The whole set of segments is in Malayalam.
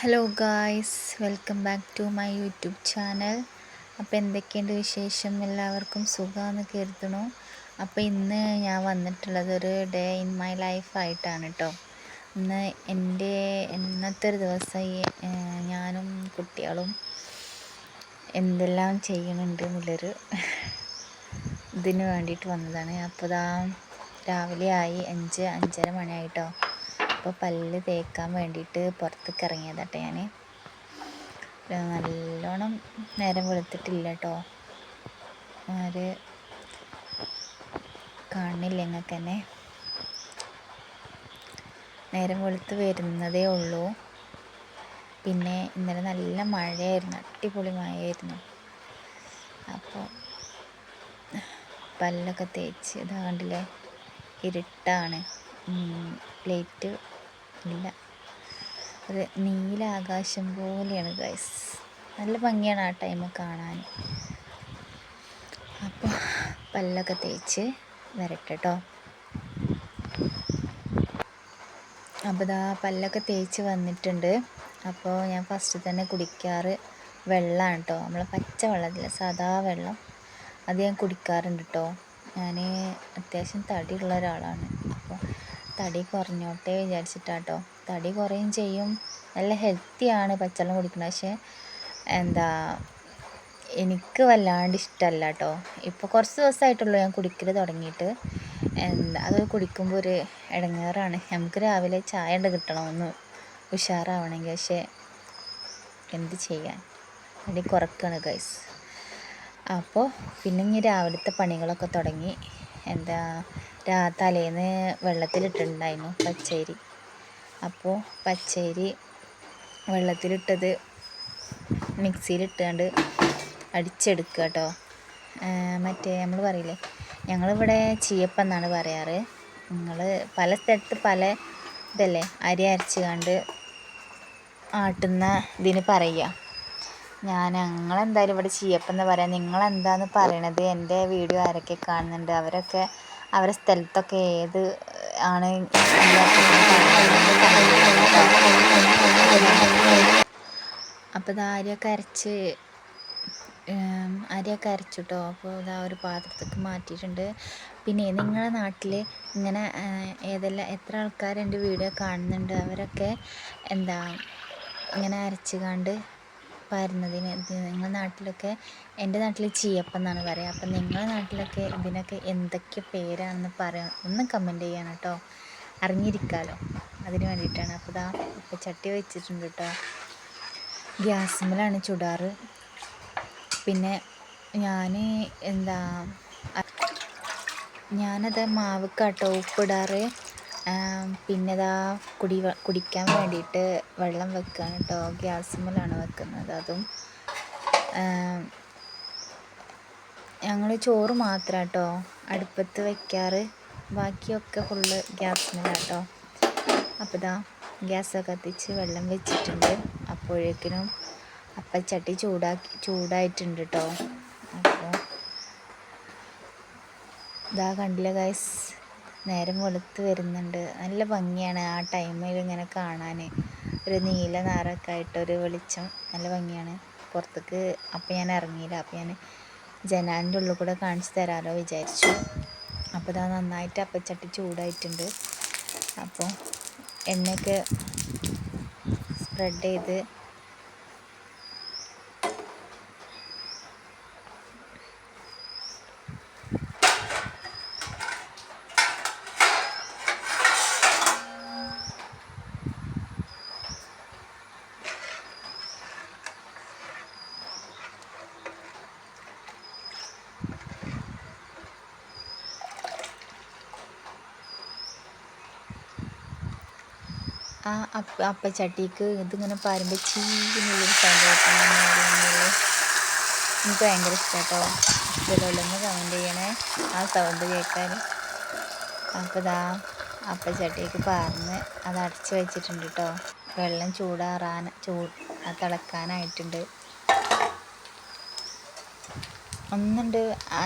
Hello guys welcome back to my YouTube channel അപ്പോൾ എന്തൊക്കെയുണ്ട് വിശേഷം? എല്ലാവർക്കും സുഖമെന്ന് കരുതണു അപ്പോൾ ഇന്ന് ഞാൻ വന്നിട്ടുള്ളത് ഒരു ഡേ ഇൻ മൈ ലൈഫ് ആയിട്ടാണ് കേട്ടോ ഇന്ന് എന്റെ ഇന്നത്തെ ഒരു ദിവസം ഞാനും കുട്ടികളും എന്തെല്ലാം ചെയ്യണുണ്ട് എന്നുള്ളൊരു ഇതിന് വേണ്ടിയിട്ട് വന്നതാണ്. അപ്പോൾ ഇതാ രാവിലെ ആയി. അഞ്ച് അഞ്ചര മണിയായിട്ടോ അപ്പോൾ പല്ല് തേക്കാൻ വേണ്ടിയിട്ട് പുറത്തേക്ക് ഇറങ്ങിയതാട്ടെ ഞാൻ നല്ലോണം നേരം വെളുത്തിട്ടില്ല കേട്ടോ. ആര് കാണില്ല നിങ്ങൾക്ക് തന്നെ. നേരം വെളുത്ത് വരുന്നതേ ഉള്ളൂ. പിന്നെ ഇന്നലെ നല്ല മഴയായിരുന്നു അടിപൊളി മഴയായിരുന്നു. അപ്പോൾ പല്ലൊക്കെ തേച്ച് ഇതാകണ്ടില്ലേ ഇരുട്ടാണ്. പ്ലേറ്റ് ഇല്ല. ഒരു നീല ആകാശം പോലെയാണ് ഗൈസ് നല്ല ഭംഗിയാണ് ആ ടൈം കാണാൻ. അപ്പോൾ പല്ലൊക്കെ തേച്ച് വരട്ടെട്ടോ അപ്പോൾ ഇതാ പല്ലൊക്കെ തേച്ച് വന്നിട്ടുണ്ട്. അപ്പോൾ ഞാൻ ഫസ്റ്റ് തന്നെ കുടിക്കാറ് വെള്ളമാണ് കേട്ടോ നമ്മളെ പച്ച വെള്ളത്തില്ല സാധാ വെള്ളം. അത് ഞാൻ കുടിക്കാറുണ്ട് കേട്ടോ ഞാൻ അത്യാവശ്യം തടിയുള്ള ഒരാളാണ്. തടി കുറഞ്ഞോട്ടെ വിചാരിച്ചിട്ടാട്ടോ. തടി കുറയും ചെയ്യും. നല്ല ഹെൽത്തിയാണ് പച്ചവെള്ളം കുടിക്കുന്നത് പക്ഷേ എന്താ എനിക്ക് വല്ലാണ്ട് ഇഷ്ടമല്ല കേട്ടോ ഇപ്പോൾ കുറച്ച് ദിവസമായിട്ടുള്ളൂ ഞാൻ കുടിക്കൽ തുടങ്ങിയിട്ട്. എന്താ അത് കുടിക്കുമ്പോൾ ഒരു ഇടങ്ങേറാണ് നമുക്ക് രാവിലെ ചായ ഉണ്ട് കിട്ടണമെന്ന് ഉഷാറാവണമെങ്കിൽ. പക്ഷേ എന്ത് ചെയ്യാൻ? അടി കുറക്കാണ് ഗൈസ് അപ്പോൾ പിന്നെ ഇനി രാവിലത്തെ പണികളൊക്കെ തുടങ്ങി. എന്താ രാ തലേന്ന് വെള്ളത്തിലിട്ടിട്ടുണ്ടായിരുന്നു പച്ചരി. അപ്പോൾ പച്ചരി വെള്ളത്തിലിട്ടത് മിക്സിയിലിട്ടാണ്ട് അടിച്ചെടുക്കുക കേട്ടോ. മറ്റേ നമ്മൾ പറയില്ലേ ഞങ്ങളിവിടെ ചീയപ്പം എന്നാണ് പറയാറ്. നിങ്ങൾ പല സ്ഥലത്ത് പല ഇതല്ലേ അരി അരച്ച് കണ്ട് ആട്ടുന്ന ഇതിന് പറയുക. ഞാൻ ഞങ്ങളെന്തായാലും ഇവിടെ ചീയപ്പെന്ന് പറയാം. നിങ്ങളെന്താന്ന് പറയണത്? എന്റെ വീഡിയോ ആരൊക്കെ കാണുന്നുണ്ട്? അവരൊക്കെ അവരുടെ സ്ഥലത്തൊക്കെ ഏത് ആണ് അപ്പോൾ ഇത് ആരെയൊക്കെ അരച്ച് അരിയൊക്കെ അരച്ചു കേട്ടോ അപ്പോൾ ഇതാ ഒരു പാത്രത്തേക്ക് മാറ്റിയിട്ടുണ്ട്. പിന്നെ നിങ്ങളുടെ നാട്ടിൽ ഇങ്ങനെ ഏതെല്ലാം എത്ര ആൾക്കാർ എന്റെ വീഡിയോ കാണുന്നുണ്ട്? അവരൊക്കെ എന്താ ഇങ്ങനെ അരച്ച് കണ്ട് വരുന്നതിന് നിങ്ങളുടെ നാട്ടിലൊക്കെ എന്റെ നാട്ടിൽ ചീയപ്പം എന്നാണ് പറയുക അപ്പം നിങ്ങളുടെ നാട്ടിലൊക്കെ ഇതിനൊക്കെ എന്തൊക്കെ പേരാണെന്ന് പറയാം. ഒന്ന് കമന്റ് ചെയ്യണം കേട്ടോ അറിഞ്ഞിരിക്കാമല്ലോ അതിന് വേണ്ടിയിട്ടാണ്. അപ്പോൾ ഇതാ ഇപ്പം ചട്ടി വെച്ചിട്ടുണ്ട് കേട്ടോ ഗ്യാസുമ്മലാണ് ചുടാറ്. പിന്നെ ഞാൻ എന്താ ഞാനത് മാവക്കാട്ടോ ഉപ്പിടാറ്. പിന്നെ ഇതാ കുടി കുടിക്കാൻ വേണ്ടിയിട്ട് വെള്ളം വെക്കുകയാണ് കേട്ടോ ഗ്യാസുമ്മലാണ് വെക്കുന്നത്. അതും ഞങ്ങൾ ചോറ് മാത്രം കേട്ടോ അടുപ്പത്ത് വയ്ക്കാറ് ബാക്കിയൊക്കെ ഫുള്ള് ഗ്യാസുമ്മലാണ് കേട്ടോ അപ്പോൾ ഇതാ ഗ്യാസ് കത്തിച്ച് വെള്ളം വെച്ചിട്ടുണ്ട്. അപ്പോഴേക്കിനും അപ്പച്ചട്ടി ചൂടാക്കി ചൂടായിട്ടുണ്ട് കേട്ടോ അപ്പോൾ ഇതാ കണ്ടില്ല ഗൈസ് നേരം വെളുത്ത് വരുന്നുണ്ട്. നല്ല ഭംഗിയാണ് ആ ടൈമിൽ ഇങ്ങനെ കാണാൻ ഒരു നീല നിറമൊക്കെ ആയിട്ടൊരു വെളിച്ചം. നല്ല ഭംഗിയാണ്. പുറത്തേക്ക് അപ്പം ഞാൻ ഇറങ്ങിയില്ല. അപ്പം ഞാൻ ജനാലിന്റെ ഉള്ളിൽ കൂടെ കാണിച്ചു തരാമല്ലോ വിചാരിച്ചു. അപ്പോൾ ഇതാ നന്നായിട്ട് അപ്പച്ചട്ടി ചൂടായിട്ടുണ്ട്. അപ്പോൾ എണ്ണയൊക്കെ സ്പ്രെഡ് ചെയ്ത് ആ അപ്പ അപ്പച്ചട്ടിക്ക് ഇതിങ്ങനെ പാരുമ്പോൾ ചീന്നുള്ളൊരു സൗണ്ട് എനിക്ക് ഭയങ്കര ഇഷ്ടമാട്ടോ ഇഷ്ടമുള്ളൊന്ന് കമന്റ് ചെയ്യണേ. ആ സൗണ്ട് കേൾക്കാൻ അപ്പോൾ ഇതാ അപ്പച്ചട്ടിക്ക് പാർന്ന് അത് അടച്ച് വെച്ചിട്ടുണ്ട് കേട്ടോ വെള്ളം ചൂടാറാൻ ചൂ തിളക്കാനായിട്ടുണ്ട്. ഒന്നുണ്ട്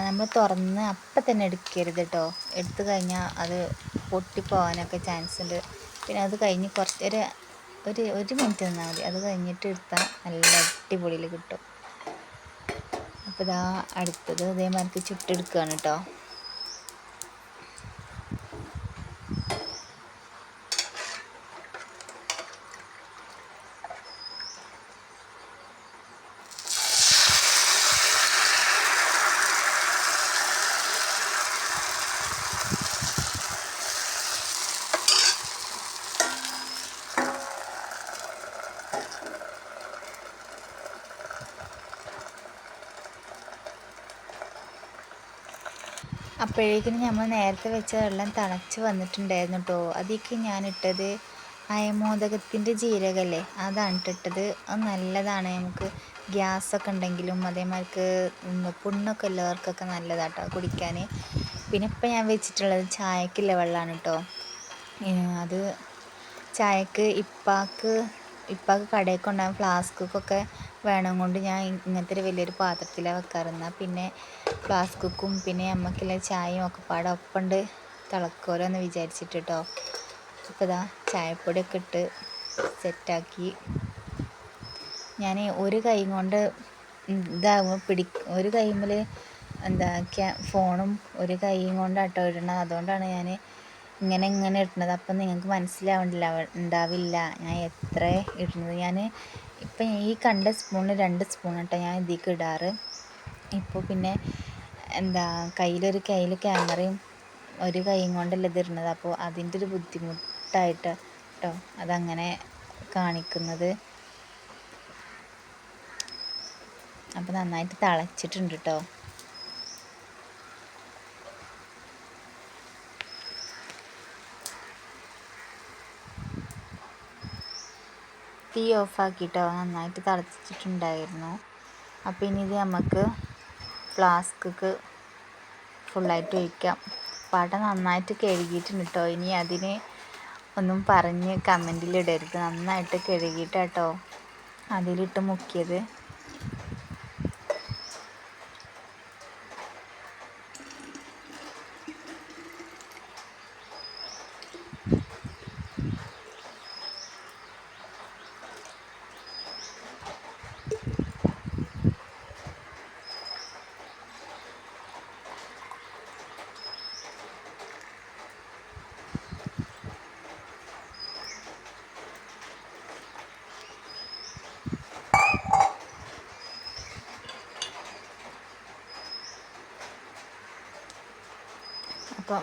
നമ്മൾ തുറന്ന് അപ്പം തന്നെ എടുക്കരുത് കേട്ടോ എടുത്തു കഴിഞ്ഞാൽ അത് പൊട്ടിപ്പോവാനൊക്കെ ചാൻസ് ഉണ്ട്. പിന്നെ അത് കഴിഞ്ഞ് കുറച്ച് ഒരു ഒരു ഒരു മിനിറ്റ് നിന്നാൽ മതി. അത് കഴിഞ്ഞിട്ട് എടുത്താൽ നല്ല അടിപൊളിയിൽ കിട്ടും. അപ്പോൾ ഇതാ അടുത്തത് ഇതേമാതിരി ചുട്ടെടുക്കുകയാണ് കേട്ടോ അപ്പോഴേക്കും നമ്മൾ നേരത്തെ വെച്ച വെള്ളം തിളച്ച് വന്നിട്ടുണ്ടായിരുന്നു കേട്ടോ അതിലേക്ക് ഞാനിട്ടത് അയമോദകത്തിന്റെ ജീരകല്ലേ? അതാണ് ഇട്ടിട്ടത് അത് നല്ലതാണ്. നമുക്ക് ഗ്യാസൊക്കെ ഉണ്ടെങ്കിലും അതേമാതിരിക്ക് പുണ്ണൊക്കെ ഉള്ളവർക്കൊക്കെ നല്ലതാണ് കേട്ടോ കുടിക്കാൻ പിന്നെ ഇപ്പം ഞാൻ വെച്ചിട്ടുള്ളത് ചായക്കുള്ള വെള്ളമാണ് കേട്ടോ അത് ചായക്ക് ഇപ്പാക്ക് ഇപ്പാക്ക് കടയിൽ കൊണ്ടുപോകാൻ ഫ്ലാസ്ക്കൊക്കെ വേണം കൊണ്ട് ഞാൻ ഇങ്ങനത്തെ ഒരു വലിയൊരു പാത്രത്തിലാണ് വെക്കാറുന്ന പിന്നെ ഫ്ലാസ്ക്കും പിന്നെ നമുക്കുള്ള ചായയും ഒക്കെ പാടെ ഒപ്പണ്ട്. തിളക്കുമല്ലോ എന്ന് വിചാരിച്ചിട്ട് കേട്ടോ അപ്പോൾ ഇതാ ചായപ്പൊടിയൊക്കെ ഇട്ട് സെറ്റാക്കി. ഞാൻ ഒരു കൈ കൊണ്ട് ഇതാകുമ്പോൾ പിടി ഒരു കൈമ്പിൽ എന്താ ഫോണും ഒരു കൈയും കൊണ്ടാട്ടോ ഇടണത്. അതുകൊണ്ടാണ് ഞാൻ ഇങ്ങനെ ഇങ്ങനെ ഇടുന്നത് അപ്പം നിങ്ങൾക്ക് മനസ്സിലാവണ്ടില്ല ഉണ്ടാവില്ല ഞാൻ എത്ര ഇടുന്നത് ഞാൻ ഇപ്പം ഈ കണ്ട സ്പൂണിൽ രണ്ട് സ്പൂൺ കേട്ടോ ഞാൻ ഇതിലേക്ക് ഇടാറ്. ഇപ്പോൾ പിന്നെ എന്താ കയ്യിലൊരു കയ്യിൽ ക്യാമറയും ഒരു കൈയും കൊണ്ടല്ല ഇതിടുന്നത് അപ്പോൾ അതിന്റെ ഒരു ബുദ്ധിമുട്ടായിട്ട് കേട്ടോ അതങ്ങനെ കാണിക്കുന്നത്. അപ്പോൾ നന്നായിട്ട് തിളച്ചിട്ടുണ്ട് കേട്ടോ തീ ഓഫാക്കിയിട്ടോ നന്നായിട്ട് തിളച്ചിട്ടുണ്ടായിരുന്നു. അപ്പോൾ ഇനി ഇത് നമുക്ക് ഫ്ലാസ്ക്ക് ഫുള്ളായിട്ട് ഒഴിക്കാം പട നന്നായിട്ട് കഴുകിയിട്ടുണ്ട് കേട്ടോ ഇനി അതിന് ഒന്നും പറഞ്ഞ് കമന്റിലിടരുത്. നന്നായിട്ട് കഴുകിയിട്ടാട്ടോ അതിലിട്ട് മുക്കിയത്.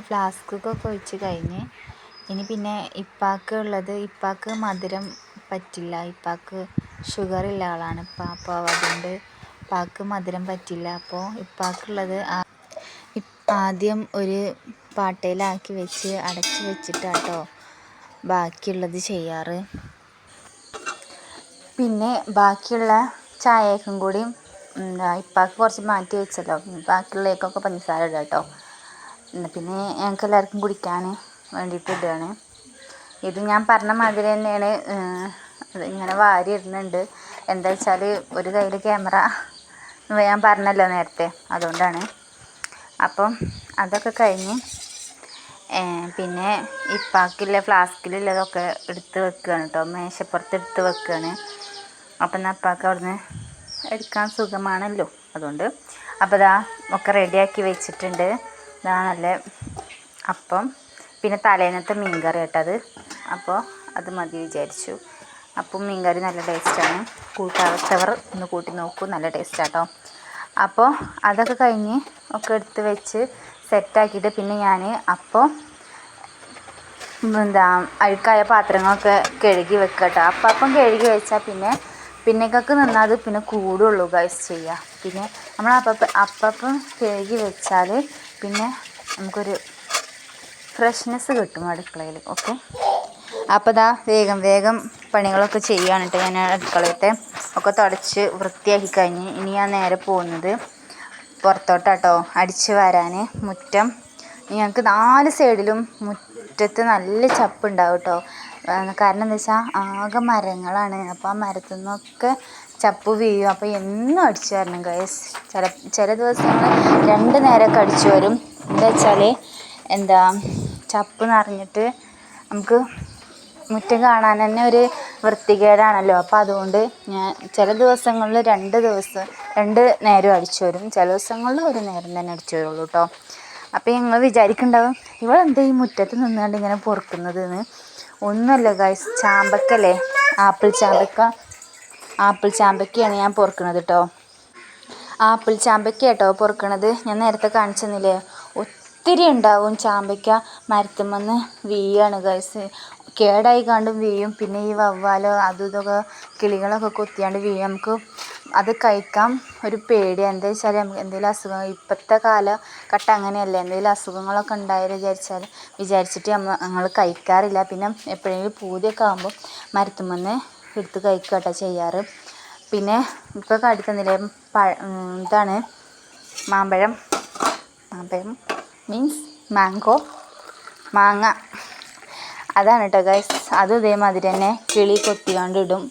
ഫ്ലാസ്ക്കൊക്കെ ഒഴിച്ച് കഴിഞ്ഞ് ഇനി പിന്നെ ഇപ്പാക്ക് ഉള്ളത് ഇപ്പാക്ക് മധുരം പറ്റില്ല. ഇപ്പാക്ക് ഷുഗർ ഉള്ള ആളാണ്. ഇപ്പം അപ്പോൾ അതുകൊണ്ട് ഇപ്പാക്ക് മധുരം പറ്റില്ല. അപ്പോൾ ഇപ്പാക്കുള്ളത് ആദ്യം ഒരു പാട്ടയിലാക്കി വെച്ച് അടച്ച് വെച്ചിട്ടാട്ടോ ബാക്കിയുള്ളത് ചെയ്യാറ്. പിന്നെ ബാക്കിയുള്ള ചായക്കും കൂടി ഇപ്പാക്ക് കുറച്ച് മാറ്റി വെച്ചല്ലോ. ബാക്കിയുള്ളേക്കൊക്കെ പഞ്ചസാര ഇടാം കേട്ടോ പിന്നെ ഞങ്ങൾക്ക് എല്ലാവർക്കും കുടിക്കാൻ വേണ്ടിയിട്ട് ഇടുകയാണ് ഇത് ഞാൻ പറഞ്ഞ മാതിരി തന്നെയാണ് ഇങ്ങനെ വാരി ഇടുന്നുണ്ട്. എന്താ വെച്ചാൽ ഒരു കയ്യിൽ ക്യാമറ ഞാൻ പറഞ്ഞല്ലോ നേരത്തെ അതുകൊണ്ടാണ്. അപ്പം അതൊക്കെ കഴിഞ്ഞ് പിന്നെ ഇപ്പാക്കില്ല ഫ്ലാസ്കിലുള്ളതൊക്കെ എടുത്ത് വെക്കുകയാണ് കേട്ടോ മേശപ്പുറത്ത് എടുത്ത് വെക്കുകയാണ് അപ്പം എന്നാൽ അപ്പാക്ക് അവിടുന്ന് എടുക്കാൻ സുഖമാണല്ലോ അതുകൊണ്ട്. അപ്പോൾ ഇതാ ഒക്കെ റെഡിയാക്കി വെച്ചിട്ടുണ്ട്. ഇതാ നല്ല അപ്പം പിന്നെ തലേന്നത്തെ മീൻ കറി കേട്ടത് അപ്പോൾ അത് മതി വിചാരിച്ചു. അപ്പം മീൻ കറി നല്ല ടേസ്റ്റാണ് കൂട്ടാത്തവർ ഒന്ന് കൂട്ടി നോക്കൂ നല്ല ടേസ്റ്റാട്ടോ അപ്പോൾ അതൊക്കെ കഴിഞ്ഞ് ഒക്കെ എടുത്ത് വെച്ച് സെറ്റാക്കിയിട്ട് പിന്നെ ഞാൻ അപ്പോൾ എന്താ അഴുക്കായ പാത്രങ്ങളൊക്കെ കഴുകി വെക്കുക കേട്ടോ അപ്പം അപ്പം കഴുകി വെച്ചാൽ പിന്നെ പിന്നേക്കൊക്കെ നിന്നാൽ അത് പിന്നെ കൂടുള്ളൂ ഗൈസ് ചെയ്യുക പിന്നെ നമ്മൾ അപ്പം അപ്പം കഴുകി വെച്ചാൽ പിന്നെ നമുക്കൊരു ഫ്രഷ്നെസ് കിട്ടും അടുക്കളയിൽ ഓക്കെ അപ്പോൾ ദാ വേഗം വേഗം പണികളൊക്കെ ചെയ്യുകയാണ് കേട്ടോ ഞാൻ അടുക്കളയത്തെ. ഒക്കെ തുടച്ച് വൃത്തിയാക്കി കഴിഞ്ഞ് ഇനി ഞാൻ നേരെ പോകുന്നത് പുറത്തോട്ടാട്ടോ. അടിച്ച് വരാൻ മുറ്റം. ഞങ്ങൾക്ക് നാല് സൈഡിലും മുറ്റത്ത് നല്ല ചപ്പുണ്ടാവും കേട്ടോ കാരണം എന്താ വെച്ചാൽ ആകെ മരങ്ങളാണ്. അപ്പോൾ ആ മരത്തു നിന്നൊക്കെ ചപ്പ് വീഴും. അപ്പോൾ എന്നും അടിച്ചു വരണം ഗൈസ് ചില ചില ദിവസങ്ങൾ രണ്ട് നേരമൊക്കെ അടിച്ചു വരും. എന്താ വെച്ചാൽ എന്താ ചപ്പ് നിറഞ്ഞിട്ട് നമുക്ക് മുറ്റം കാണാൻ തന്നെ ഒരു വൃത്തികേടാണല്ലോ. അപ്പോൾ അതുകൊണ്ട് ഞാൻ ചില ദിവസങ്ങളിൽ രണ്ട് ദിവസം രണ്ട് നേരം അടിച്ചു വരും. ചില ദിവസങ്ങളിൽ ഒരു നേരം തന്നെ അടിച്ചു വരുള്ളൂ കേട്ടോ അപ്പോൾ ഞങ്ങൾ വിചാരിക്കുന്നുണ്ടാവും ഇവളെന്താ ഈ മുറ്റത്ത് നിന്നുകൊണ്ട് ഇങ്ങനെ പൊറുക്കുന്നത് എന്ന് ഒന്നുമല്ല ഗൈസ് ചാമ്പക്കല്ലേ? ആപ്പിൾ ചാമ്പക്ക. ആപ്പിൾ ചാമ്പയ്ക്കയാണ് ഞാൻ പൊറുക്കണത് കേട്ടോ ആപ്പിൾ ചാമ്പയ്ക്ക കേട്ടോ പൊറുക്കണത്. ഞാൻ നേരത്തെ കാണിച്ചെന്നില്ലേ? ഒത്തിരി ഉണ്ടാവും ചാമ്പയ്ക്ക മരത്തുമെന്ന് വീയാണ് ഗൈസ് കേടായി കണ്ടും വീയും. പിന്നെ ഈ വവ്വാലോ അതും ഇതൊക്കെ കിളികളൊക്കെ കൊത്തിയാണ്ട് വീഴും നമുക്ക് അത് കഴിക്കാൻ ഒരു പേടി എന്താ വെച്ചാൽ നമുക്ക് എന്തെങ്കിലും അസുഖം ഇപ്പോഴത്തെ കാലഘട്ടം അങ്ങനെയല്ലേ. എന്തെങ്കിലും അസുഖങ്ങളൊക്കെ ഉണ്ടായാലും വിചാരിച്ചാൽ വിചാരിച്ചിട്ട് നമ്മൾ ഞങ്ങൾ കഴിക്കാറില്ല. പിന്നെ എപ്പോഴെങ്കിലും പൂതിയൊക്കെ ആകുമ്പോൾ മരത്തുമെന്ന് എടുത്ത് കഴിക്കുക ചെയ്യാറ്. പിന്നെ ഇപ്പോൾ കാട്ടി തന്നില്ലേ പഴ ഇതാണ് മാമ്പഴം. മാമ്പഴം മീൻസ് മാങ്കോ മാങ്ങ. അതാണ് കേട്ടോ ഗൈസ് അതും ഇതേമാതിരി തന്നെ കിളി കൊത്തിക്കൊണ്ട് ഇടും.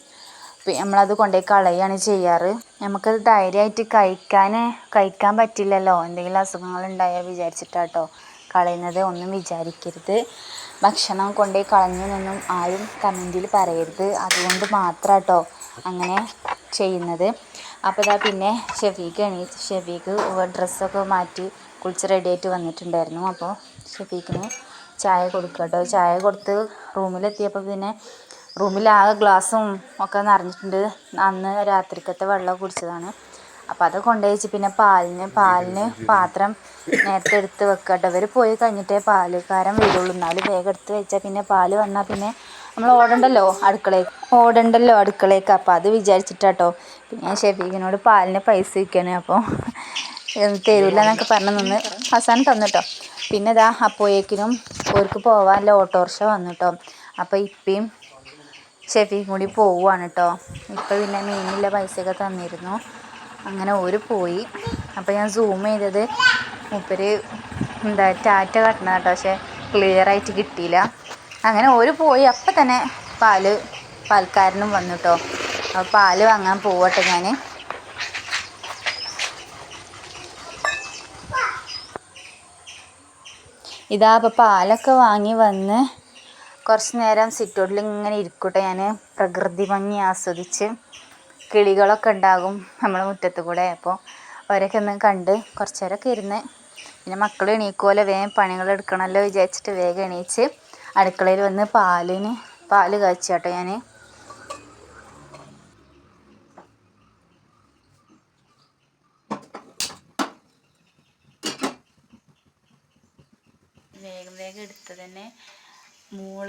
നമ്മളത് കൊണ്ടുപോയി കളയുകയാണ് ചെയ്യാറ്. നമുക്കത് ധൈര്യമായിട്ട് കഴിക്കാൻ കഴിക്കാൻ പറ്റില്ലല്ലോ. എന്തെങ്കിലും അസുഖങ്ങൾ ഉണ്ടായാൽ വിചാരിച്ചിട്ടാട്ടോ കളയുന്നത്. ഒന്നും വിചാരിക്കരുത്. ഭക്ഷണം കളഞ്ഞു നിന്നും ആരും കമന്റിൽ പറയരുത്. അതുകൊണ്ട് മാത്രം കേട്ടോ അങ്ങനെ ചെയ്യുന്നത്. അപ്പോൾ ഇതാ പിന്നെ ഷെഫീക്ക് എണീറ്റ് ഷെഫീക്ക് ഡ്രസ്സൊക്കെ മാറ്റി കുളിച്ച് റെഡിയായിട്ട് വന്നിട്ടുണ്ടായിരുന്നു. അപ്പോൾ ഷെഫീക്കിന് ചായ കൊടുക്കുക കേട്ടോ ചായ കൊടുത്ത് റൂമിലെത്തിയപ്പോൾ പിന്നെ റൂമിലാകെ ഗ്ലാസ്സും ഒക്കെ നിറഞ്ഞിട്ടുണ്ട്. അന്ന് രാത്രിക്കത്തെ വെള്ളം കുടിച്ചതാണ്. അപ്പോൾ അത് കൊണ്ടുപോയി പിന്നെ പാലിന് പാലിന് പാത്രം നേരത്തെ എടുത്ത് വെക്കുക കേട്ടോ. ഇവർ പോയി കഴിഞ്ഞിട്ടേ പാലുകാരൻ വരുള്ളൂ. എന്നാലും വേഗം എടുത്ത് വെച്ചാൽ പിന്നെ പാൽ വന്നാൽ പിന്നെ നമ്മൾ ഓടണ്ടല്ലോ അടുക്കളയ്ക്ക് ഓടണ്ടല്ലോ അടുക്കളയ്ക്ക് അപ്പോൾ അത് വിചാരിച്ചിട്ടാട്ടോ. പിന്നെ ഞാൻ ഷെഫീഖിനോട് പാലിന് പൈസ വയ്ക്കണേ അപ്പോൾ തരൂല എന്നൊക്കെ പറഞ്ഞ് നിന്ന് അവസാനം തന്നു കേട്ടോ പിന്നെ ഇതാ അപ്പോയേക്കിനും ഓർക്ക് പോകാനുള്ള ഓട്ടോറിക്ഷ വന്നു കേട്ടോ അപ്പോൾ ഇപ്പയും ഷെഫീഖും കൂടി പോവുകയാണ് കേട്ടോ. ഇപ്പം പിന്നെ മീനില്ല പൈസയൊക്കെ തന്നിരുന്നു. അങ്ങനെ ഓര് പോയി. അപ്പോൾ ഞാൻ സൂം ചെയ്തത് മൂപ്പര് എന്താ ടാറ്റ കട്ടണ കേട്ടോ പക്ഷേ ക്ലിയർ ആയിട്ട് കിട്ടിയില്ല. അങ്ങനെ ഓര് പോയി. അപ്പം തന്നെ പാൽ പാൽക്കാരനും വന്നു കേട്ടോ അപ്പോൾ പാൽ വാങ്ങാൻ പോവട്ടെ ഞാൻ ഇതാ അപ്പോൾ പാലൊക്കെ വാങ്ങി വന്ന് കുറച്ച് നേരം സിറ്റൗട്ടിൽ ഇങ്ങനെ ഇരിക്കട്ടെ ഞാൻ പ്രകൃതി ഭംഗി ആസ്വദിച്ച്. കിളികളൊക്കെ ഉണ്ടാകും നമ്മളെ മുറ്റത്ത് കൂടെ. അപ്പോൾ അവരൊക്കെ ഒന്ന് കണ്ട് കുറച്ച് നേരമൊക്കെ ഇരുന്ന് പിന്നെ മക്കൾ എണീക്കുമല്ലോ വേഗം പണികൾ എടുക്കണമല്ലോ വിചാരിച്ചിട്ട് വേഗം എണീച്ച് അടുക്കളയിൽ വന്ന് പാലിന് പാൽ കാച്ചി കേട്ടോ ഞാൻ വേഗം വേഗം എടുത്ത് തന്നെ മോൾ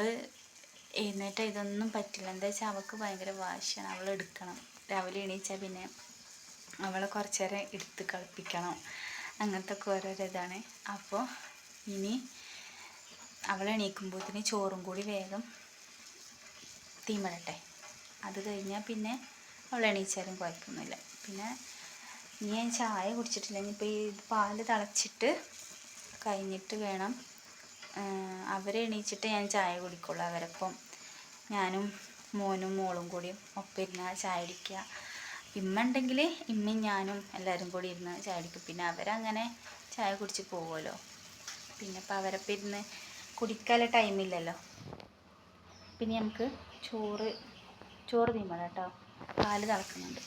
എഴുന്നേറ്റ ഇതൊന്നും പറ്റില്ല. എന്താ വെച്ചാൽ അവൾക്ക് ഭയങ്കര വാശിയാണ്. അവൾ എടുക്കണം. രാവിലെ എണീച്ചാൽ പിന്നെ അവളെ കുറച്ച് നേരം എടുത്ത് കളിപ്പിക്കണം. അങ്ങനത്തെ ഒക്കെ ഓരോരോ ഇതാണ് അപ്പോൾ ഇനി അവൾ എണീക്കുമ്പോഴത്തേന് ചോറും കൂടി വേഗം തീമിടട്ടെ. അത് കഴിഞ്ഞാൽ പിന്നെ അവൾ എണീച്ചാലും കുഴപ്പമൊന്നുമില്ല പിന്നെ ഇനി ഞാൻ ചായ കുടിച്ചിട്ടില്ല. ഇനിയിപ്പോൾ ഈ പാൽ തിളച്ചിട്ട് കഴിഞ്ഞിട്ട് വേണം അവരെ എണീച്ചിട്ട് ഞാൻ ചായ കുടിക്കുള്ളൂ. അവരപ്പം ഞാനും മോനും മോളും കൂടിയും ഒപ്പം ഇരുന്ന് ചായ അടിക്കുക ഇമ്മ ഉണ്ടെങ്കിൽ ഇമ്മയും ഞാനും എല്ലാവരും കൂടി ഇരുന്ന് ചായ അടിക്കും പിന്നെ അവരങ്ങനെ ചായ കുടിച്ച് പോകുമല്ലോ പിന്നെ ഇപ്പം അവരപ്പം ഇരുന്ന് കുടിക്കാനുള്ള ടൈമില്ലല്ലോ പിന്നെ നമുക്ക് ചോറ് ചോറ് തീമണം കേട്ടോ. പാൽ തിളക്കുന്നുണ്ട്.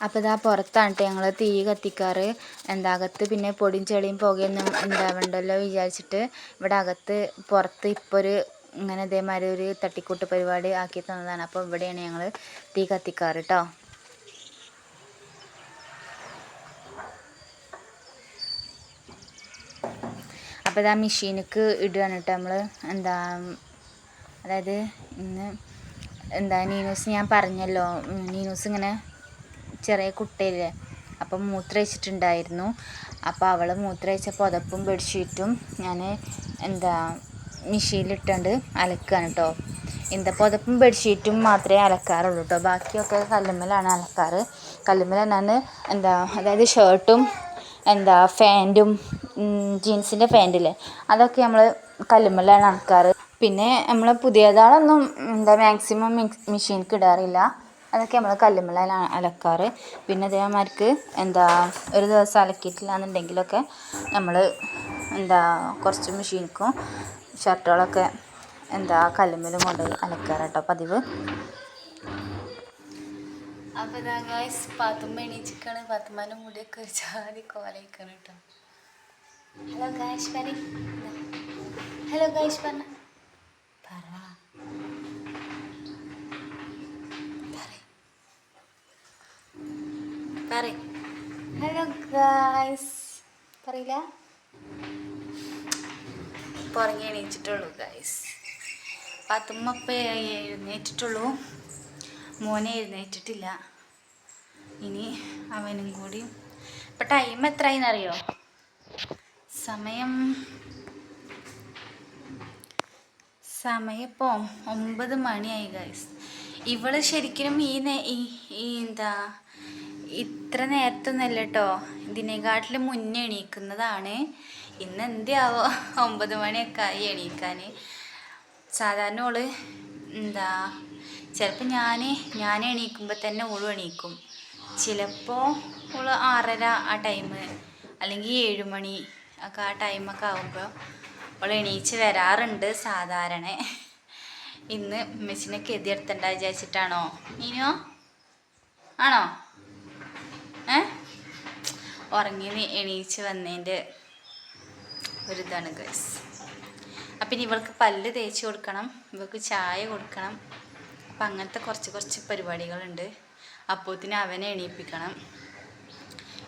അപ്പോൾ ഇതാ പുറത്താണ് ഞങ്ങൾ തീ കത്തിക്കാറ്. എന്താ അകത്ത് പിന്നെ പൊടിയും ചെളിയും പുകയൊന്നും ഉണ്ടാവണ്ടല്ലോ വിചാരിച്ചിട്ട് ഇവിടെ അകത്ത് പുറത്ത് ഇപ്പോൾ ഒരു ഇങ്ങനെ ഇതേമാതിരി ഒരു തട്ടിക്കൂട്ട് പരിപാടി ആക്കി തന്നതാണ്. അപ്പോൾ ഇവിടെയാണ് ഞങ്ങൾ തീ കത്തിക്കാറ് കേട്ടോ അപ്പോൾ ഇതാ മെഷീനിക്ക് ഇടുകയാണ് കേട്ടോ നമ്മൾ എന്താ അതായത് ഇന്ന് എന്താ നീനൂസ് ഞാൻ പറഞ്ഞല്ലോ. നീനൂസ് ഇങ്ങനെ ചെറിയ കുട്ടിയല്ലേ അപ്പം മൂത്രമൊഴിച്ചിട്ടുണ്ടായിരുന്നു അപ്പോൾ അവൾ മൂത്രമൊഴിച്ച പുതപ്പും ബെഡ്ഷീറ്റും ഞാൻ എന്താ മിഷീനിലിട്ടുണ്ട് അലക്കുകയാണ് കേട്ടോ എന്താ പുതപ്പും ബെഡ്ഷീറ്റും മാത്രമേ അലക്കാറുള്ളൂ കേട്ടോ ബാക്കിയൊക്കെ കല്ലുമ്മലാണ് അലക്കാറ്. കല്ലുമ്മൽ ഞാൻ എന്താ അതായത് ഷർട്ടും എന്താ ഫാന്റും ജീൻസിന്റെ ഫാന്റില്ലേ അതൊക്കെ നമ്മൾ കല്ലുമ്മലാണ് അലക്കാറ്. പിന്നെ നമ്മൾ പുതിയതാളൊന്നും എന്താ മാക്സിമം മെഷീനിൽ ഇടാറില്ല. അതൊക്കെ നമ്മൾ കല്ലുമ്മല അലക്കാറ്. പിന്നെ അതേമാതിരിക്ക് എന്താ ഒരു ദിവസം അലക്കിയിട്ടില്ല എന്നുണ്ടെങ്കിലൊക്കെ നമ്മൾ എന്താ കുറച്ച് മെഷീനിക്കും ഷർട്ടുകളൊക്കെ എന്താ കല്ലുമ്മലും കൊണ്ട് അലക്കാറ് കേട്ടോ പതിവ്. അപ്പോൾ ഇതാ ഗായ്സ് പാത്തുമ്മ എണീച്ചിക്കാണ് മുടിയൊക്കെ ഒരു ചാതി കോലയിക്കണം കേട്ടോ. ഹലോ ഗായ്സ് പരി ഹലോ ഗായ്സ് പറഞ്ഞ പറ. പറ ഹലോ ഗായ്സ് പറയില്ല? ഇപ്പോൾ ഉറങ്ങി എണീച്ചിട്ടുള്ളൂ ഗായ്സ് പാത്തുമ്മ ഇപ്പം എഴുന്നേറ്റിട്ടുള്ളൂ. മോനെ എഴുന്നേറ്റിട്ടില്ല. ഇനി അവനും കൂടി. ഇപ്പം ടൈം എത്രയെന്നറിയോ? സമയം സമയം ഇപ്പോൾ ഒമ്പത് മണിയായി ഗൈസ് ഇവൾ ശരിക്കും ഈ എന്താ ഇത്ര നേരത്തൊന്നല്ല കേട്ടോ ഇതിനെക്കാട്ടിലും മുന്നേ എണീക്കുന്നതാണ്. ഇന്ന് എന്തിയാവോ ഒമ്പത് മണിയൊക്കെ ആയി എണീക്കാൻ സാധാരണ ഓൾ എന്താ ചിലപ്പോൾ ഞാൻ ഞാൻ എണീക്കുമ്പോൾ തന്നെ ഓളും എണീക്കും. ചിലപ്പോൾ ഓൾ ആറര ആ ടൈം അല്ലെങ്കിൽ ഏഴുമണി ഒക്കെ ആ ടൈമൊക്കെ ആകുമ്പോൾ ഓൾ എണീച്ച് വരാറുണ്ട് സാധാരണ. ഇന്ന് മെസ്സിനെ കെതിയെടുത്തണ്ട വിചാരിച്ചിട്ടാണോ? ഇനിയോ ആണോ? ഏ? ഉറങ്ങി എണീച്ച് വന്നതിന്റെ ഒരിതാണ് ഗൈസ് അപ്പം ഇനി ഇവൾക്ക് പല്ല് തേച്ച് കൊടുക്കണം ഇവൾക്ക് ചായ കൊടുക്കണം. അപ്പം അങ്ങനത്തെ കുറച്ച് കുറച്ച് പരിപാടികളുണ്ട്. അപ്പോത്തിന് അവനെ എണീപ്പിക്കണം.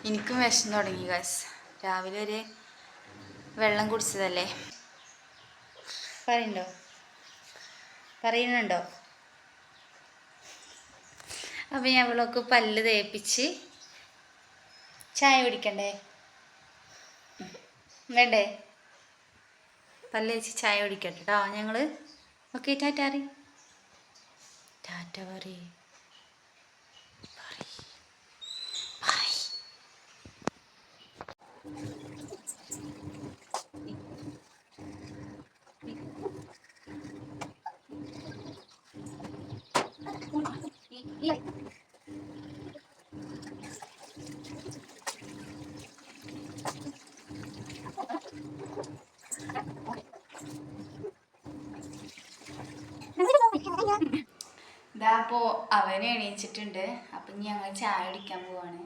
എനിക്കും വിഷം തുടങ്ങി ഗൈസ് രാവിലെ ഒരു വെള്ളം കുടിച്ചതല്ലേ? പറയുന്നുണ്ടോ പറയുന്നുണ്ടോ? അപ്പം ഞാൻ ഇവളൊക്കെ പല്ല് തേപ്പിച്ച് ചായ കുടിക്കണ്ടേ. വേണ്ടേ? പല്ലേച്ചി ചായ കുടിക്കട്ടെ കേട്ടോ ഞങ്ങൾ ഓക്കെ ടാറ്റ അറി ടാറ്റ പറ ഇതാ അവന് എണീച്ചിട്ടുണ്ട്. അപ്പം ഇനി ഞങ്ങൾ ചായ കുടിക്കാൻ പോവാണ്.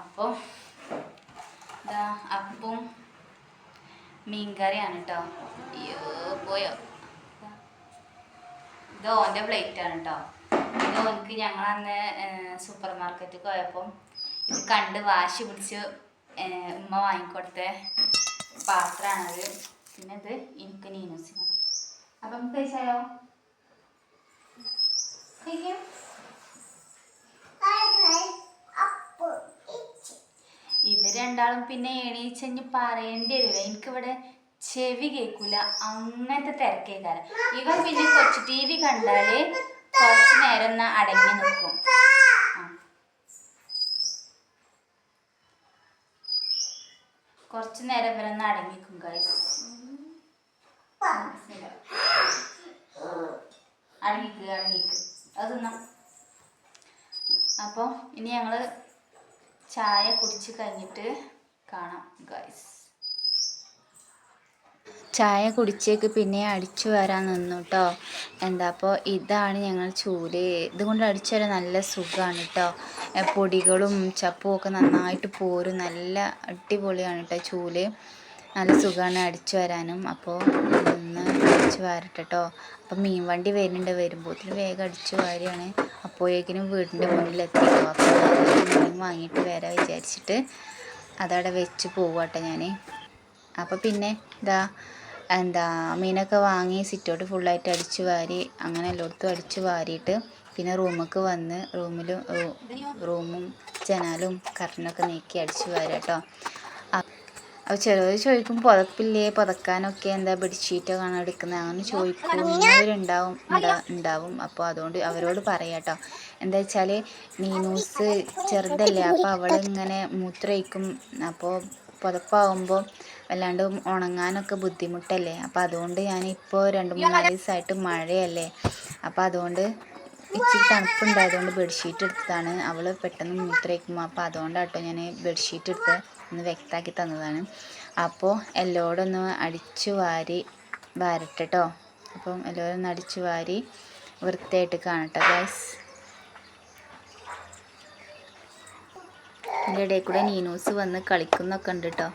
അപ്പോൾ ഇതാ അപ്പം മീൻകറിയാണ് കേട്ടോ അയ്യോ പോയോ. ഇത് ഓന്റെ പ്ലേറ്റാണ് കേട്ടോ ഇത് ഓനക്ക് ഞങ്ങൾ അന്ന് സൂപ്പർ മാർക്കറ്റിൽ പോയപ്പം ഇത് കണ്ട് വാശി പിടിച്ച് ഉമ്മ വാങ്ങിക്കൊടുത്ത പാത്രമാണത്. പിന്നെ ഇത് എനിക്ക് നീനൂസിനാണ്. അപ്പം കഴിച്ചാലോ ഇവർ രണ്ടാളും പിന്നെ എണീച്ചഞ്ഞ് പറയേണ്ടി വരില്ല. എനിക്കിവിടെ ചെവി കേൾക്കൂല അങ്ങനത്തെ തിരക്കേക്കാരം. ഇവൻ പിന്നെ കൊച്ചു ടി വി കണ്ടാൽ കുറച്ച് നേരം ഒന്ന് അടങ്ങി നിൽക്കും. കുറച്ചു കുറച്ച് നേരം വരെ ഒന്ന് അടങ്ങിക്കും ഗൈസ് അടങ്ങിക്കുക അടങ്ങിക്ക്. അത് തിന്നാം. അപ്പോൾ ഇനി ഞങ്ങൾ ചായ കുടിച്ച് കഴിഞ്ഞിട്ട് കാണാം ഗൈസ് ചായ കുടിച്ചേക്ക് പിന്നെ അടിച്ചു വരാൻ നിന്നു കേട്ടോ എന്താ അപ്പോൾ ഇതാണ് ഞങ്ങൾ ചൂൽ. ഇതുകൊണ്ട് അടിച്ചു വരാൻ നല്ല സുഖമാണ് കേട്ടോ പൊടികളും ചപ്പും ഒക്കെ നന്നായിട്ട് പോരും. നല്ല അടിപൊളിയാണ് കേട്ടോ ചൂൽ. നല്ല സുഖമാണ് അടിച്ചു വരാനും. അപ്പോൾ ഒന്ന് അടിച്ചു വാരട്ടെ കേട്ടോ അപ്പം മീൻ വണ്ടി വരുന്നുണ്ട്. വരുമ്പോഴത്തേനും വേഗം അടിച്ചു വാരിയാണ് അപ്പോഴേക്കിനും വീടിന്റെ മുന്നിൽ എത്തിക്കും അപ്പോൾ മീൻ വാങ്ങിയിട്ട് വരാൻ വിചാരിച്ചിട്ട് അതവിടെ വെച്ച് പോവാട്ടെ ഞാൻ അപ്പോൾ പിന്നെ ഇതാ എന്താ മീനൊക്കെ വാങ്ങി സിറ്റോട്ട് ഫുള്ളായിട്ട് അടിച്ചു വാരി അങ്ങനെ എല്ലായിടത്തും അടിച്ചു വാരിയിട്ട് പിന്നെ റൂമൊക്കെ വന്ന് റൂമിലും റൂമും ജനാലും കർട്ടനൊക്കെ നീക്കി അടിച്ചു വാരി കേട്ടോ അപ്പോൾ ചിലവർ ചോദിക്കും പുതപ്പില്ലേ? പുതക്കാനൊക്കെ എന്താ ബെഡ്ഷീറ്റൊക്കെ ആണ് എടുക്കുന്നത് അങ്ങനെ ചോദിക്കുന്നവരുണ്ടാവും ഉണ്ടാ- ഉണ്ടാവും അപ്പോൾ അതുകൊണ്ട് അവരോട് പറയാം കേട്ടോ എന്താ വെച്ചാൽ നീനൂസ് ചെറുതല്ലേ അപ്പോൾ അവളിങ്ങനെ മൂത്രയിക്കും അപ്പോൾ പുതപ്പാവുമ്പോൾ വല്ലാണ്ട് ഉണങ്ങാനൊക്കെ ബുദ്ധിമുട്ടല്ലേ? അപ്പോൾ അതുകൊണ്ട് ഞാനിപ്പോൾ രണ്ട് മൂന്നാൽ ദിവസമായിട്ട് മഴയല്ലേ? അപ്പോൾ അതുകൊണ്ട് ഇച്ചിരി തണുപ്പുണ്ടായതുകൊണ്ട് ബെഡ്ഷീറ്റ് എടുത്തതാണ്. അവൾ പെട്ടെന്ന് മൂത്രയിക്കുമ്പോൾ അപ്പോൾ അതുകൊണ്ടാട്ടോ ഞാൻ ബെഡ്ഷീറ്റ് എടുത്ത്. ഒന്ന് വ്യക്തമാക്കി തന്നതാണ്. അപ്പോൾ എല്ലാവരും ഒന്ന് അടിച്ചു വാരി വാരട്ടെ കേട്ടോ അപ്പം എല്ലാവരും ഒന്ന് അടിച്ചു വാരി വൃത്തിയായിട്ട് കാണട്ടെ ഗൈസ് എന്റെ ഇടയിൽ കൂടെ നീനൂസ് വന്ന് കളിക്കുന്നൊക്കെ ഉണ്ട് കേട്ടോ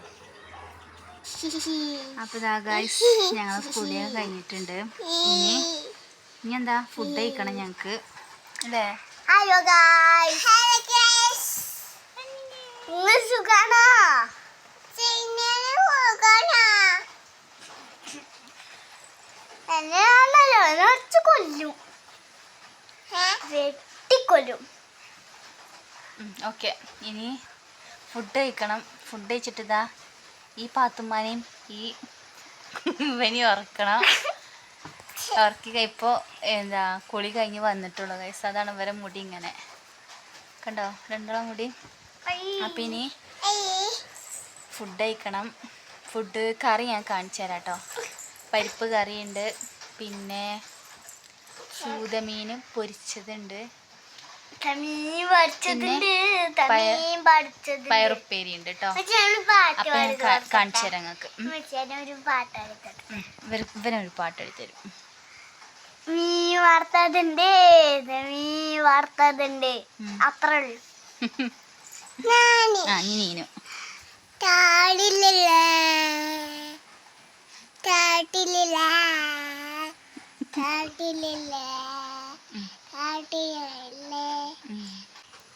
അപ്പോൾ ഇതാ ഗൈസ് ഞങ്ങൾ സ്കൂളിൽ കഴിഞ്ഞിട്ടുണ്ട്. ഇനി ഇനി എന്താ? ഫുഡ് കഴിക്കണം ഞങ്ങൾക്ക് അല്ലേ? നിങ്ങൾ സുഖാണോ എന്നെയാണല്ലോ കൊല്ലും. വെട്ടിക്കൊല്ലും. ഓക്കെ. ഇനി ഫുഡ് കഴിക്കണം. ഫുഡ് കഴിച്ചിട്ട് ഇതാ ഈ പാത്തുമ്മാനെയും ഈ ഇവനെയും ഉറക്കണം. ഉറക്കി ഇപ്പോൾ എന്താ കുളി കഴിഞ്ഞ് വന്നിട്ടുള്ളൂ കൈസ് അതാണ് ഇവരെ മുടി ഇങ്ങനെ. കണ്ടോ? രണ്ടോളം മുടി അപ്പം ഇനി ഫുഡ് കഴിക്കണം ഫുഡ് കറി ഞാൻ കാണിച്ചു തരാം കേട്ടോ പരിപ്പ് കറിയുണ്ട്. പിന്നെ സൂതമീൻ പൊരിച്ചതുണ്ട്. പയറുപ്പേരി ഉണ്ട് കേട്ടോ അപ്പൊ ഞാൻ കാണിച്ചു തരാം ഇവർ ഇവനൊരു പാട്ട് എടുത്തരും മീ മീൻ വറുത്തതുണ്ട്. ഉം. അത്രേ ഉള്ളൂ. ആ ഇനി നീനു.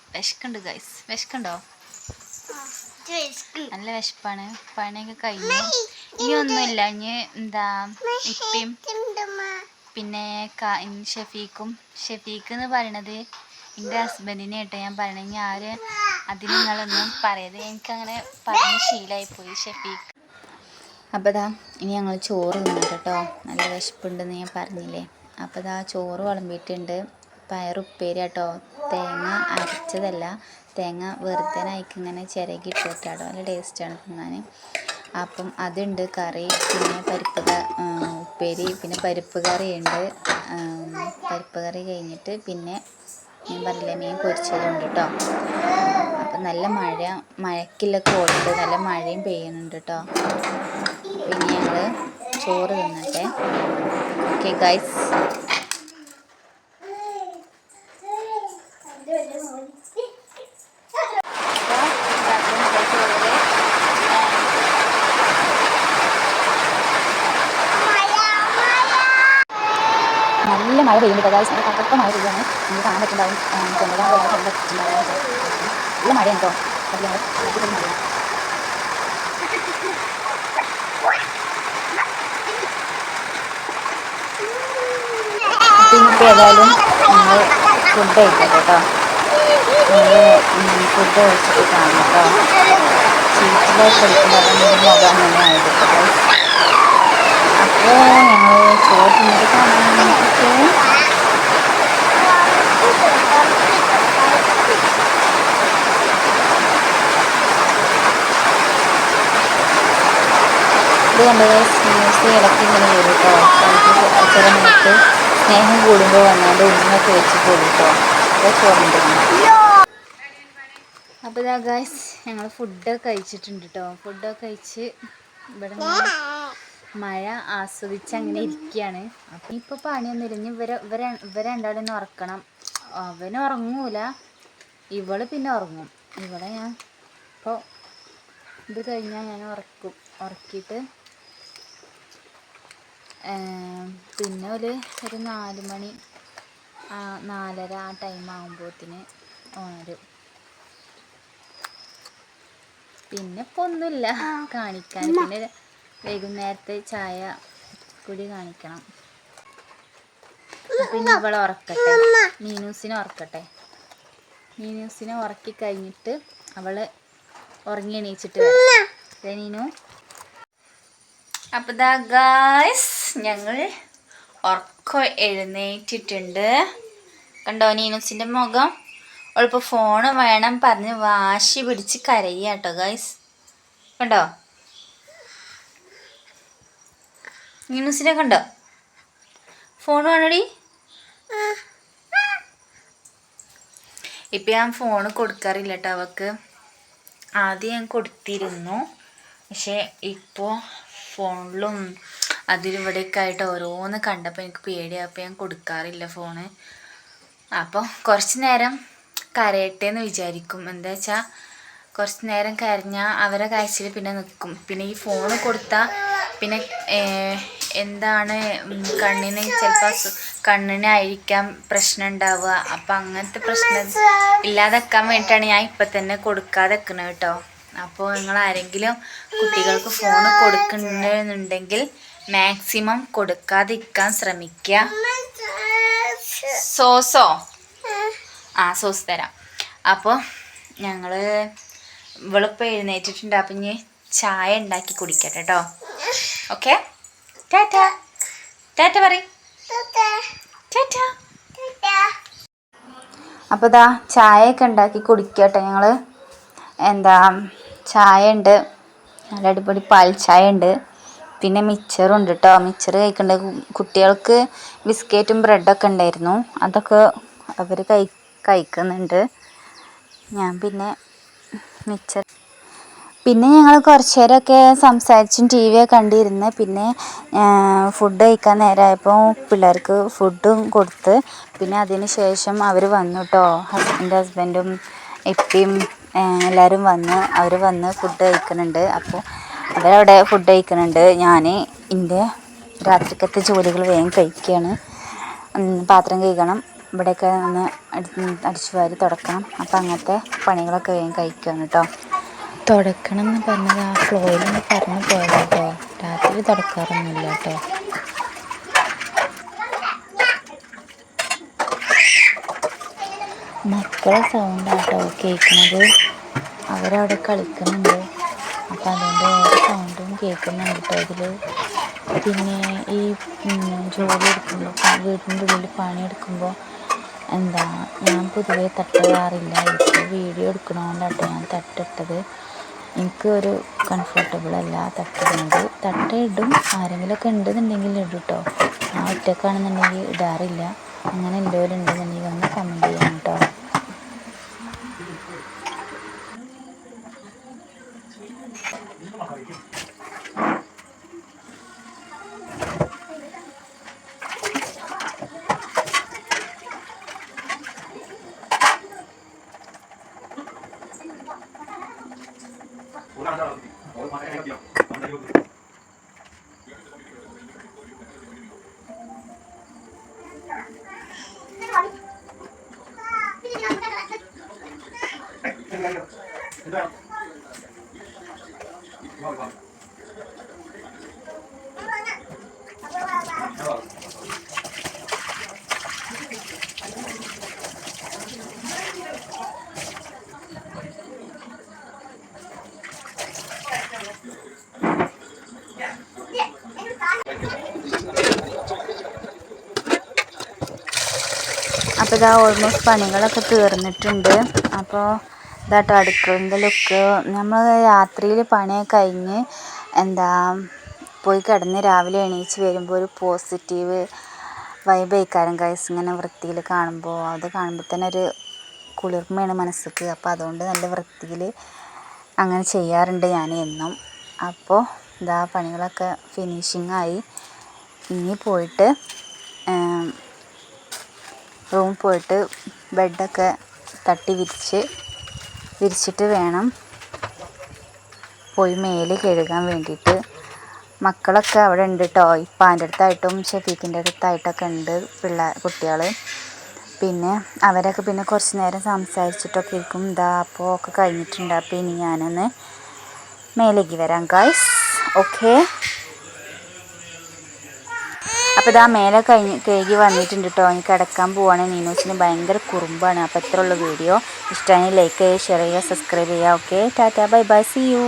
വിശക്കുണ്ട് ഗൈസ് വിശക്കുണ്ടോ? നല്ല വിശപ്പാണ്. പണിയൊക്കെ കഴിഞ്ഞു. ഇനി ഒന്നുമില്ല. ഇനി എന്താ? ഇപ്പം. പിന്നെ ഷഫീഖും. ഷഫീഖ് എന്ന് പറയണത് എന്റെ ഹസ്ബൻഡിനെ കേട്ടോ ഞാൻ പറയണത് ഞാൻ അതിന് നിങ്ങളൊന്നും പറയരുത്. എനിക്കങ്ങനെ പറഞ്ഞ് ശീലമായി പോയി ഷഫീഖ്. അപ്പോൾ ദാ ഇനി ഞങ്ങൾ ചോറ് തിന്നു കേട്ടോ. നല്ല വിശപ്പുണ്ടെന്ന് ഞാൻ പറഞ്ഞില്ലേ. അപ്പോൾ ദാ ചോറ് വിളമ്പിയിട്ടുണ്ട്. പയറുപ്പേരി കേട്ടോ തേങ്ങ അരച്ചതല്ല തേങ്ങ വെറുതെ ഇങ്ങനെ ചിരകിട്ട് കേട്ടോ നല്ല ടേസ്റ്റാണ് തിന്നാൻ അപ്പം അതുണ്ട് കറി പിന്നെ പരിപ്പ് ഉപ്പേരി പിന്നെ പരിപ്പ് കറിയുണ്ട്. പരിപ്പ് കറി കഴിഞ്ഞിട്ട് പിന്നെ ഞാൻ പറഞ്ഞില്ലേ മീൻ പൊരിച്ചതുണ്ട് കേട്ടോ അപ്പം നല്ല മഴ മഴക്കില്ല കോളുണ്ട് നല്ല മഴയും പെയ്യുന്നുണ്ട് കേട്ടോ പിന്നെ ഞങ്ങൾ ചോറ് തിന്നട്ടെ. ഓക്കെ ഗൈസ് നല്ല മഴ പെയ്യുന്നുണ്ട് ഗൈസ് മഴ പെയ്യാണ് നമുക്ക് കാണാൻ പറ്റുന്നുണ്ടാവും ചെന്നൈ നല്ല മഴയാണ് കേട്ടോ. അത് ഞങ്ങൾ അടിപൊളി. മഴയാണ് ഇപ്പോൾ ഏതായാലും നമ്മൾ ഫുഡ് കഴിക്കാം കേട്ടോ. നിങ്ങൾ ഫുഡ് കഴിച്ചിട്ട് കാണാം കേട്ടോ. അങ്ങനെ ആയത് അപ്പോൾ ഞങ്ങൾ ചോറ് തിന്നിട്ട് കാണാം. സ്നേഹം കൂടുമ്പോൾ വന്നാണ്ട് ഉമ്മൊക്കെ വെച്ച് പോകും കേട്ടോ ഗായ്സ് ഞങ്ങൾ ഫുഡൊക്കെ കഴിച്ചിട്ടുണ്ട് കേട്ടോ ഫുഡൊക്കെ കഴിച്ച് ഇവിടെ മഴ ആസ്വദിച്ച് അങ്ങനെ ഇരിക്കുകയാണ്. അപ്പം ഇപ്പോൾ പണിയൊന്നുമില്ല. ഇനി ഇവരെ ഇവരെ ഇവരെ രണ്ടാളെന്നെ ഉറക്കണം. അവൻ ഉറങ്ങൂല. ഇവൾ പിന്നെ ഉറങ്ങും. ഇവളെ ഞാൻ ഇപ്പോൾ ഇത് കഴിഞ്ഞാൽ ഞാൻ ഉറക്കും. ഉറക്കിയിട്ട് പിന്നെ ഒരു ഒരു നാല് മണി നാലര ആ ടൈം ആകുമ്പോഴത്തിന് ഉണരും. പിന്നെ ഇപ്പൊ ഒന്നുമില്ല. കാണിക്കാൻ. പിന്നെ വൈകുന്നേരത്തെ ചായ കുടി കാണിക്കണം. പിന്നെ ഇവളെ ഉറക്കട്ടെ. മീനൂസിനെ ഉറക്കട്ടെ. മീനൂസിനെ ഉറക്കി കഴിഞ്ഞിട്ട് അവൾ ഉറങ്ങി എണീച്ചിട്ട് അപ്പൊ നീനു അപ്പോൾ ദാ ഗായ്സ് ഞങ്ങൾ ഉറക്കം എഴുന്നേറ്റിട്ടുണ്ട്. കണ്ടോ നീനൂസിന്റെ മുഖം? അവളിപ്പോൾ ഫോണ് വേണം പറഞ്ഞ് വാശി പിടിച്ച് കരയുക കേട്ടോ ഗായ്സ് കണ്ടോ? നീനൂസിനെ കണ്ടോ? ഫോൺ വേണടി? ഇപ്പം ഞാൻ ഫോൺ കൊടുക്കാറില്ല കേട്ടോ അവൾക്ക് ആദ്യം ഞാൻ കൊടുത്തിരുന്നു. പക്ഷേ ഇപ്പോൾ ഫോണിലും അതിലിവിടെയൊക്കെ ആയിട്ട് ഓരോന്ന് കണ്ടപ്പോൾ എനിക്ക് പേടിയായപ്പോൾ ഞാൻ കൊടുക്കാറില്ല ഫോണ് അപ്പോൾ കുറച്ച് നേരം കരയട്ടെ എന്ന് വിചാരിക്കും. എന്താ വെച്ചാൽ കുറച്ച് നേരം കരഞ്ഞാൽ അവരെ കാഴ്ചയിൽ പിന്നെ നിൽക്കും പിന്നെ ഈ ഫോൺ കൊടുത്താൽ പിന്നെ എന്താണ് കണ്ണിന് ചിലപ്പോൾ കണ്ണിനായിരിക്കാം പ്രശ്നം ഉണ്ടാവുക അപ്പം അങ്ങനത്തെ പ്രശ്നം ഇല്ലാതെക്കാൻ വേണ്ടിയിട്ടാണ് ഞാൻ ഇപ്പം തന്നെ കൊടുക്കാതെ വെക്കുന്നത് കേട്ടോ. അപ്പോൾ നിങ്ങൾ ആരെങ്കിലും കുട്ടികൾക്ക് ഫോൺ കൊടുക്കുന്നുണ്ടെങ്കിൽ മാക്സിമം കൊടുക്കാതിരിക്കാൻ ശ്രമിക്കുക സോസോ? ആ സോസ് തരാം. അപ്പോൾ ഞങ്ങൾ ഇവളിപ്പോൾ എഴുന്നേറ്റിട്ടുണ്ട്. അപ്പം ഇനി ചായ ഉണ്ടാക്കി കുടിക്കട്ടെ കേട്ടോ. ഓക്കെ? ടാറ്റ അപ്പോൾ ഇതാ ചായയൊക്കെ ഉണ്ടാക്കി കുടിക്കട്ടെ ഞങ്ങൾ എന്താ ചായ ഉണ്ട് നല്ല അടിപൊളി പാൽ ചായ ഉണ്ട് പിന്നെ മിച്ചറുണ്ട് കേട്ടോ മിച്ചർ കഴിക്കണ്ട കുട്ടികൾക്ക് ബിസ്ക്കറ്റും ബ്രെഡൊക്കെ ഉണ്ടായിരുന്നു. അതൊക്കെ അവർ കഴി കഴിക്കുന്നുണ്ട്. ഞാൻ പിന്നെ മിച്ചർ പിന്നെ ഞങ്ങൾ കുറച്ച് നേരമൊക്കെ സംസാരിച്ചും ടി വി ഒക്കെ കണ്ടിരുന്ന് പിന്നെ ഫുഡ് കഴിക്കാൻ നേരമായപ്പോൾ പിള്ളേർക്ക് ഫുഡും കൊടുത്ത് പിന്നെ അതിന് ശേഷം അവർ വന്നു കേട്ടോ എന്റെ ഹസ്ബൻഡും ഇപ്പിയും എല്ലാവരും വന്ന് അവർ വന്ന് ഫുഡ് കഴിക്കുന്നുണ്ട്. അപ്പോൾ അവരവിടെ ഫുഡ് കഴിക്കുന്നുണ്ട്. ഞാൻ എന്റെ രാത്രിക്കത്തെ ജോലികൾ വേഗം കഴിക്കുകയാണ് പാത്രം കഴിക്കണം ഇവിടെയൊക്കെ ഒന്ന് അടി- അടിച്ചു വാരി തുടക്കണം. അപ്പം അങ്ങനത്തെ പണികളൊക്കെ വേഗം കഴിക്കുകയാണ് കേട്ടോ തുടക്കണം എന്ന് പറഞ്ഞത് ആ ഫ്ലോയിലൊന്ന് പറഞ്ഞു പോയത് രാത്രി തുടക്കാറൊന്നുമില്ല കേട്ടോ. മക്കളെ സൗണ്ടാട്ടോ കേൾക്കുന്നത് അവരവിടെ കളിക്കുന്നുണ്ട്. അപ്പം അതുകൊണ്ട് ഓരോ സൗണ്ടും കേൾക്കുന്നുണ്ട് കേട്ടോ ഇതിൽ പിന്നെ ഈ ജോലി എടുക്കുമ്പോൾ വീടിന്റെ ഉള്ളിൽ പണിയെടുക്കുമ്പോൾ എന്താ ഞാൻ പൊതുവേ തട്ടിടാറില്ല ഇപ്പോൾ വീഡിയോ എടുക്കണോണ്ടാട്ടോ ഞാൻ തട്ടിട്ടത്. എനിക്ക് ഒരു കംഫർട്ടബിൾ അല്ല തട്ടിടുന്നത്. തട്ടിടും ആരെങ്കിലുമൊക്കെ ഉണ്ടെന്നുണ്ടെങ്കിൽ ഇടും കേട്ടോ ഞാൻ ഒറ്റക്കാണെന്നുണ്ടെങ്കിൽ ഇടാറില്ല. അങ്ങനെ എല്ലാവരും ഉണ്ടെന്നുണ്ടെങ്കിൽ ഒന്ന് കമന്റ് ചെയ്യണം കേട്ടോ അപ്പോൾ ഇതാ ഓൾമോസ്റ്റ് പണികളൊക്കെ തീർന്നിട്ടുണ്ട്. അപ്പോൾ ഇതാട്ടോ അടുക്കളന്റെ ലുക്ക് നമ്മൾ രാത്രിയിൽ പണിയൊക്കെ കഴിഞ്ഞ് എന്താ പോയി കിടന്ന് രാവിലെ എണീച്ച് വരുമ്പോൾ ഒരു പോസിറ്റീവ് വൈബ് ആയിക്കാരം ഗൈസ് ഇങ്ങനെ വൃത്തിയിൽ കാണുമ്പോൾ അത് കാണുമ്പോൾ തന്നെ ഒരു കുളിർമയാണ് മനസ്സിക്ക്. അപ്പോൾ അതുകൊണ്ട് നല്ല വൃത്തിയിൽ അങ്ങനെ ചെയ്യാറുണ്ട് ഞാൻ എന്നും. അപ്പോൾ ഇതാ പണികളൊക്കെ ഫിനിഷിങ് ആയി. ഇനി പോയിട്ട് റൂമിൽ പോയിട്ട് ബെഡൊക്കെ തട്ടി വിരിച്ച് വിരിച്ചിട്ട് വേണം പോയി മേൽ കഴുകാൻ വേണ്ടിയിട്ട്. മക്കളൊക്കെ അവിടെ ഉണ്ട് കേട്ടോ ഇപ്പാന്റെ അടുത്തായിട്ടും ഷഫീഖിന്റെ അടുത്തായിട്ടൊക്കെ ഉണ്ട് പിള്ളേർ കുട്ടികൾ പിന്നെ അവരൊക്കെ പിന്നെ കുറച്ച് നേരം സംസാരിച്ചിട്ടൊക്കെ ഇരിക്കും. ഇതാ അപ്പോൾ ഒക്കെ കഴിഞ്ഞിട്ടുണ്ട്. അപ്പോൾ ഇനി ഞാനൊന്ന് മേലേക്ക് വരാം. ഗായ്സ് ഓക്കേ അപ്പോൾ ഇതാ മേലെ കഴിഞ്ഞ് കഴുകി വന്നിട്ടുണ്ട് കേട്ടോ ഇനി കിടക്കാൻ പോവാണ്. നീനൂസിന് ഭയങ്കര കുറുമ്പാണ്. അപ്പോൾ എത്ര ഉള്ള വീഡിയോ. ഇഷ്ടമായി ലൈക്ക് ചെയ്യുക ഷെയർ ചെയ്യുക സബ്സ്ക്രൈബ് ചെയ്യുക. Okay tata bye bye see you